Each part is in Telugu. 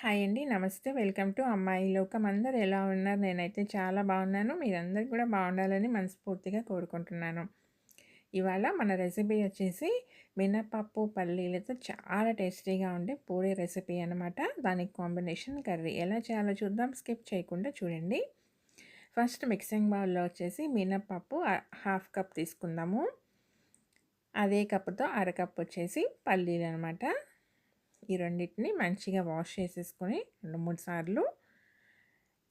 హాయ్ అండి. నమస్తే. వెల్కమ్ టు అమ్మాయి లోకం. అందరు ఎలా ఉన్నారు? నేనైతే చాలా బాగున్నాను. మీరందరూ కూడా బాగుండాలని మనస్ఫూర్తిగా కోరుకుంటున్నాను. ఇవాళ మన రెసిపీ వచ్చేసి మినపప్పు పల్లీలతో చాలా టేస్టీగా ఉండే పూరి రెసిపీ అనమాట దానికి కాంబినేషన్ కర్రీ. ఎలా చేయాలో చూద్దాం. స్కిప్ చేయకుండా చూడండి. ఫస్ట్ మిక్సింగ్ బౌల్లో వచ్చేసి మినపప్పు హాఫ్ కప్ తీసుకుందాము. అదే కప్పుతో అరకప్ వచ్చేసి పల్లీలు అనమాట ఈ రెండింటిని మంచిగా వాష్ చేసేసుకొని రెండు మూడు సార్లు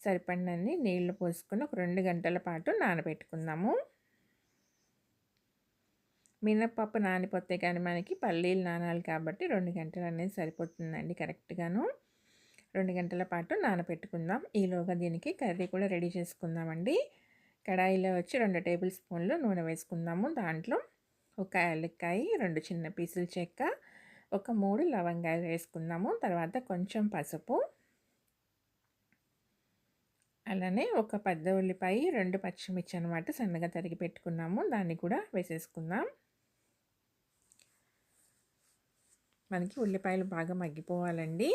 సరిపడినన్ని నీళ్ళు పోసుకొని ఒక రెండు గంటల పాటు నానబెట్టుకుందాము. మినప్పప్పు నానిపోతే కానీ మనకి పల్లీలు నానాలి కాబట్టి రెండు గంటలు అనేది సరిపోతుందండి కరెక్ట్గాను. రెండు గంటల పాటు నానబెట్టుకుందాం. ఈలోగా దీనికి కర్రీ కూడా రెడీ చేసుకుందామండి. కడాయిలో వచ్చి రెండు టేబుల్ స్పూన్లు నూనె వేసుకుందాము దాంట్లో. ఒక యాలక్కాయ రెండు చిన్న పీసులు చెక్క ఒక మూడు లవంగాలు వేసుకుందాము. తర్వాత కొంచెం పసుపు. అలానే ఒక పెద్ద ఉల్లిపాయ రెండు పచ్చిమిర్చి అనమాట సన్నగా తరిగి పెట్టుకున్నాము. దాన్ని కూడా వేసేసుకుందాం. మనకి ఉల్లిపాయలు బాగా మగ్గిపోవాలండి.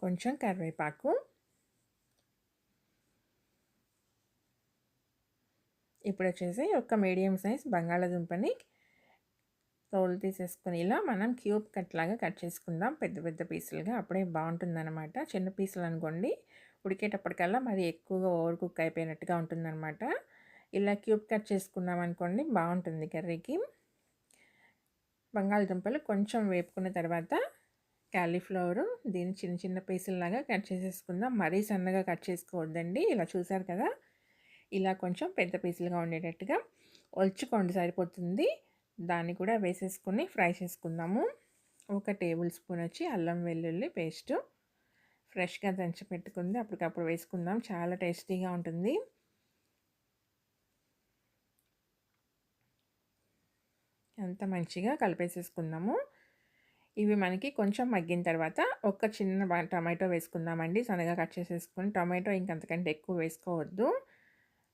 కొంచెం కరివేపాకు. ఇప్పుడు వచ్చేసి ఒక మీడియం సైజ్ బంగాళాదుంపని తోలు తీసేసుకొని ఇలా మనం క్యూబ్ కట్ లాగా కట్ చేసుకుందాం. పెద్ద పెద్ద పీసులుగా అప్పుడే బాగుంటుందన్నమాట. చిన్న పీసులు అనుకోండి ఉడికేటప్పటికల్లా మరి ఎక్కువగా ఓవర్ కుక్ అయిపోయినట్టుగా ఉంటుందన్నమాట. ఇలా క్యూబ్ కట్ చేసుకున్నాం అనుకోండి బాగుంటుంది కర్రీకి. బంగాళదుంపలు కొంచెం వేపుకున్న తర్వాత క్యాలీఫ్లవరు దీన్ని చిన్న చిన్న పీసుల్లాగా కట్ చేసేసుకుందాం. మరీ సన్నగా కట్ చేసుకోవద్దండి. ఇలా చూసారు కదా ఇలా కొంచెం పెద్ద పీసులుగా ఉండేటట్టుగా ఒలుచుకోండి సరిపోతుంది. దాన్ని కూడా వేసేసుకుని ఫ్రై చేసుకుందాము. ఒక టేబుల్ స్పూన్ వచ్చి అల్లం వెల్లుల్లి పేస్టు. ఫ్రెష్గా దంచి పెట్టుకుంది. అప్పటికప్పుడు వేసుకుందాం. చాలా టేస్టీగా ఉంటుంది. అంత మంచిగా కలిపేసేసుకుందాము. ఇవి మనకి కొంచెం మగ్గిన తర్వాత ఒక చిన్న టమాటో వేసుకుందామండి. సన్నగా కట్ చేసేసుకుని టమాటో ఇంకంతకంటే ఎక్కువ వేసుకోవద్దు.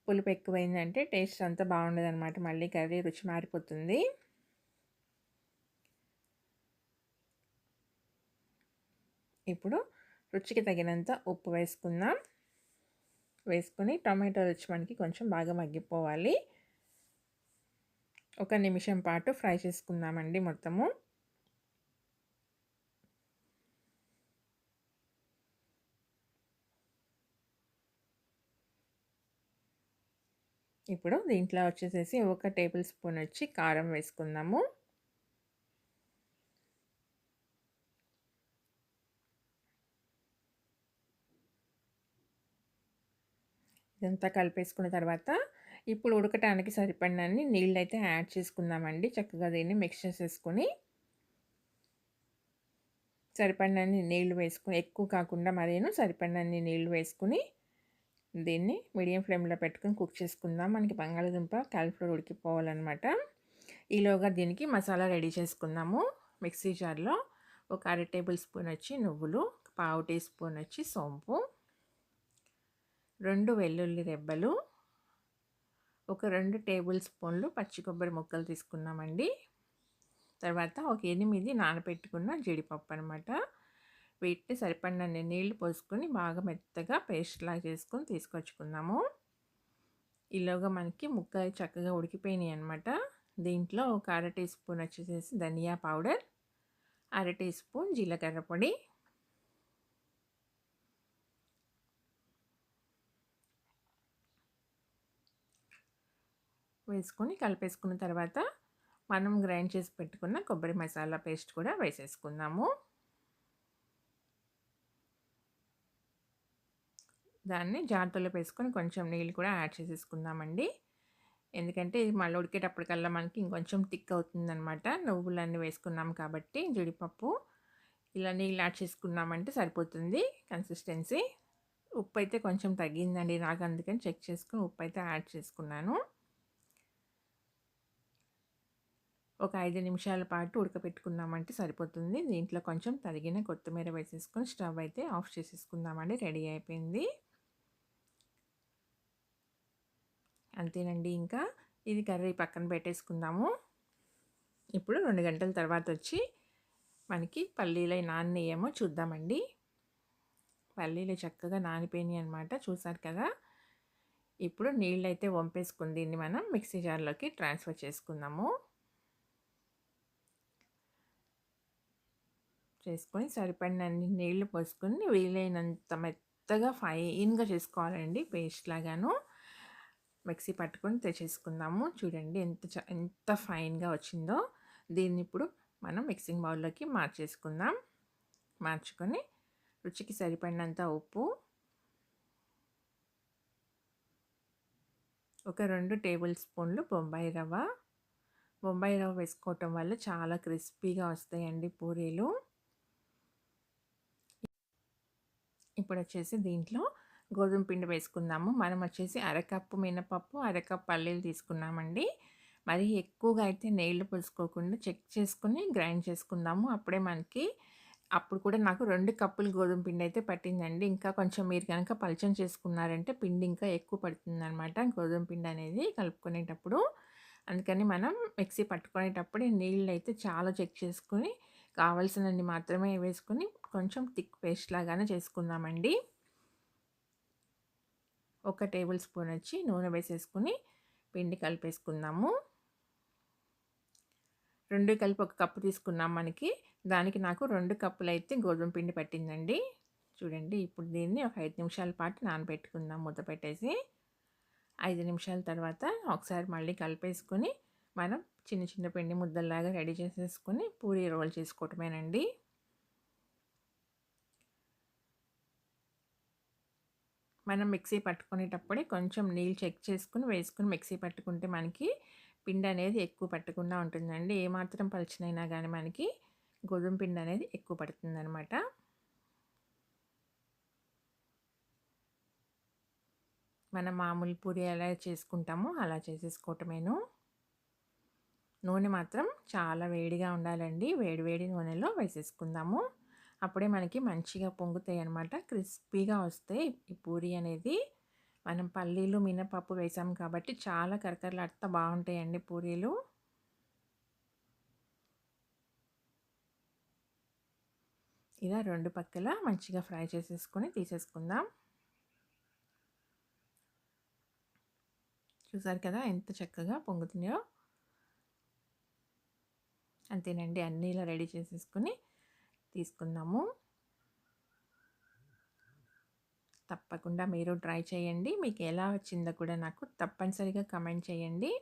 పులుపు ఎక్కువైందంటే టేస్ట్ అంతా బాగుండదు అనమాట మళ్ళీ కర్రీ రుచి మారిపోతుంది. ఇప్పుడు రుచికి తగినంత ఉప్పు వేసుకుందాం. వేసుకుని టమాటో రుచి మనకి కొంచెం బాగా మగ్గిపోవాలి. ఒక నిమిషం పాటు ఫ్రై చేసుకుందామండి మొత్తము. ఇప్పుడు దీంట్లో వచ్చేసేసి ఒక టేబుల్ స్పూన్ వచ్చి కారం వేసుకుందాము. ఇదంతా కలిపేసుకున్న తర్వాత ఇప్పుడు ఉడకటానికి సరిపడినన్ని నీళ్ళు అయితే యాడ్ చేసుకుందామండి. చక్కగా దీన్ని మిక్స్ చేసేసుకొని సరిపడినన్ని నీళ్ళు వేసుకుని ఎక్కువ కాకుండా మరేను సరిపడినన్ని నీళ్ళు వేసుకుని దీన్ని మీడియం ఫ్లేమ్లో పెట్టుకుని కుక్ చేసుకుందాం. మనకి బంగాళదుంప క్యాలిఫ్లవర్ ఉడికిపోవాలన్నమాట. ఈలోగా దీనికి మసాలా రెడీ చేసుకుందాము. మిక్సీ జార్లో ఒక అర టేబుల్ స్పూన్ వచ్చి నువ్వులు పావు టీ స్పూన్ వచ్చి సోంపు రెండు వెల్లుల్లి రెబ్బలు ఒక రెండు టేబుల్ స్పూన్లు పచ్చి కొబ్బరి ముక్కలు తీసుకున్నామండి. తర్వాత ఒక ఎనిమిది నానబెట్టుకున్న జీడిపప్పు అనమాట వీటిని సరిపడినన్ని నీళ్ళు పోసుకొని బాగా మెత్తగా పేస్ట్లా చేసుకొని తీసుకొచ్చుకుందాము. ఇలాగా మనకి ముక్క చక్కగా ఉడికిపోయినాయి అనమాట దీంట్లో ఒక అర టీ స్పూన్ వచ్చేసేసి ధనియా పౌడర్ అర టీ స్పూన్ జీలకర్ర పొడి వేసుకొని కలిపేసుకున్న తర్వాత మనం గ్రైండ్ చేసి పెట్టుకున్న కొబ్బరి మసాలా పేస్ట్ కూడా వేసేసుకుందాము. దాన్ని జాగ్రత్తలో వేసుకొని కొంచెం నీళ్ళు కూడా యాడ్ చేసేసుకుందామండి. ఎందుకంటే ఇది మళ్ళీ ఉడికేటప్పటికల్లా మనకి ఇంకొంచెం థిక్ అవుతుందనమాట నువ్వులన్నీ వేసుకున్నాం కాబట్టి జీడిపప్పు ఇలా నీళ్ళు యాడ్ చేసుకున్నామంటే సరిపోతుంది కన్సిస్టెన్సీ. ఉప్పు అయితే కొంచెం తగ్గిందండి నాకు అందుకని చెక్ చేసుకుని ఉప్పు అయితే యాడ్ చేసుకున్నాను. ఒక ఐదు నిమిషాల పాటు ఉడకపెట్టుకున్నామంటే సరిపోతుంది. దీంట్లో కొంచెం తరిగిన కొత్తిమీర వేసేసుకొని స్టవ్ అయితే ఆఫ్ చేసేసుకుందామండి. రెడీ అయిపోయింది. అంతేనండి. ఇంకా ఇది కర్రీ పక్కన పెట్టేసుకుందాము. ఇప్పుడు రెండు గంటల తర్వాత వచ్చి మనకి పల్లీలు నానేయేమో చూద్దామండి. పల్లీలు చక్కగా నానిపోయినాయి అనమాట చూసారు కదా? ఇప్పుడు నీళ్ళు అయితే వంపేసుకుని దీన్ని మనం మిక్సీ జార్లోకి ట్రాన్స్ఫర్ చేసుకుందాము. చేసుకొని సరిపడినన్ని నీళ్ళు పోసుకొని వీలైనంత మెత్తగా ఫైన్గా చేసుకోవాలండి పేస్ట్ లాగాను. మిక్సీ పట్టుకొని తెచ్చేసుకుందాము. చూడండి ఎంత ఎంత ఫైన్గా వచ్చిందో. దీన్ని ఇప్పుడు మనం మిక్సింగ్ బౌల్లోకి మార్చేసుకుందాం. మార్చుకొని రుచికి సరిపడినంత ఉప్పు ఒక రెండు టేబుల్ స్పూన్లు బొంబాయి రవ్వ. బొంబాయి రవ్వ వేసుకోవటం వల్ల చాలా క్రిస్పీగా వస్తాయండి పూరీలు. ఇప్పుడు వచ్చేసి దీంట్లో గోధుమ పిండి వేసుకుందాము. మనం వచ్చేసి అరకప్పు మినపప్పు అరకప్పు పల్లీలు తీసుకున్నామండి. మరి ఎక్కువగా అయితే నీళ్ళు పోసుకోకుండా చెక్ చేసుకుని గ్రైండ్ చేసుకుందాము. అప్పుడే మనకి అప్పుడు కూడా నాకు రెండు కప్పులు గోధుమ పిండి అయితే పట్టిందండి. ఇంకా కొంచెం మీరు కనుక పలచం చేసుకున్నారంటే పిండి ఇంకా ఎక్కువ పడుతుందనమాట గోధుమ పిండి అనేది కలుపుకునేటప్పుడు. అందుకని మనం మిక్సీ పట్టుకునేటప్పుడు నీళ్ళు అయితే చాలా చెక్ చేసుకుని కావలసినన్ని మాత్రమే వేసుకుని కొంచెం థిక్ పేస్ట్ లాగానే చేసుకుందామండి. ఒక టేబుల్ స్పూన్ వచ్చి నూనె వేసేసుకుని పిండి కలిపేసుకుందాము. రెండు కలిపి ఒక కప్పు తీసుకున్నాం మనకి. దానికి నాకు రెండు కప్పులు అయితే గోధుమ పిండి పట్టిందండి. చూడండి ఇప్పుడు దీన్ని ఒక ఐదు నిమిషాల పాటు నానబెట్టుకుందాం మూత పెట్టేసి. ఐదు నిమిషాల తర్వాత ఒకసారి మళ్ళీ కలిపేసుకొని మనం చిన్న చిన్న పిండి ముద్దల్లాగా రెడీ చేసేసుకొని పూరి రోల్ చేసుకోవటమేనండి. మనం మిక్సీ పట్టుకునేటప్పుడే కొంచెం నీళ్ళు చెక్ చేసుకుని వేసుకుని మిక్సీ పట్టుకుంటే మనకి పిండి అనేది ఎక్కువ పట్టకుండా ఉంటుందండి. ఏమాత్రం పలిచినైనా కానీ మనకి గోధుమ పిండి అనేది ఎక్కువ పడుతుందనమాట మనం మామూలు పూరి ఎలా చేసుకుంటామో అలా చేసేసుకోవటమేను. నూనె మాత్రం చాలా వేడిగా ఉండాలండి. వేడి వేడి నూనెలో వేసేసుకుందాము. అప్పుడే మనకి మంచిగా పొంగుతాయి అనమాట క్రిస్పీగా వస్తాయి ఈ పూరి అనేది మనం పల్లీలు మినపప్పు వేసాం కాబట్టి చాలా కరకరలాడుతూ బాగుంటాయండి పూరీలు. ఇలా రెండు పక్కల మంచిగా ఫ్రై చేసేసుకొని తీసేసుకుందాం. చూసారు కదా ఎంత చక్కగా పొంగుతున్నాయో. అంతేనండి అన్నీ ఇలా రెడీ చేసేసుకుని తీసుకుందాము. తప్పకుండా మీరు ట్రై చేయండి. మీకు ఎలా వచ్చిందో కూడా నాకు తప్పనిసరిగా కమెంట్ చేయండి.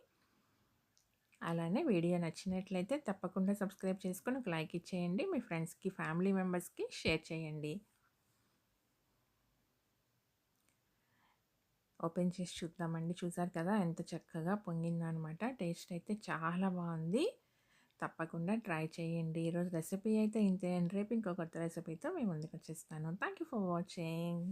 అలానే వీడియో నచ్చినట్లయితే తప్పకుండా సబ్స్క్రైబ్ చేసుకొని ఒక లైక్ ఇచ్చేయండి. మీ ఫ్రెండ్స్కి ఫ్యామిలీ మెంబర్స్కి షేర్ చేయండి. ఓపెన్ చేసి చూద్దామండి. చూసారు కదా ఎంత చక్కగా పొంగిందనమాట టేస్ట్ అయితే చాలా బాగుంది. తప్పకుండా ట్రై చేయండి. ఈరోజు రెసిపీ అయితే ఇంతే రేపు ఇంకో కొత్త రెసిపీతో మేము ముందుకు వచ్చేస్తాను. Thank you for watching.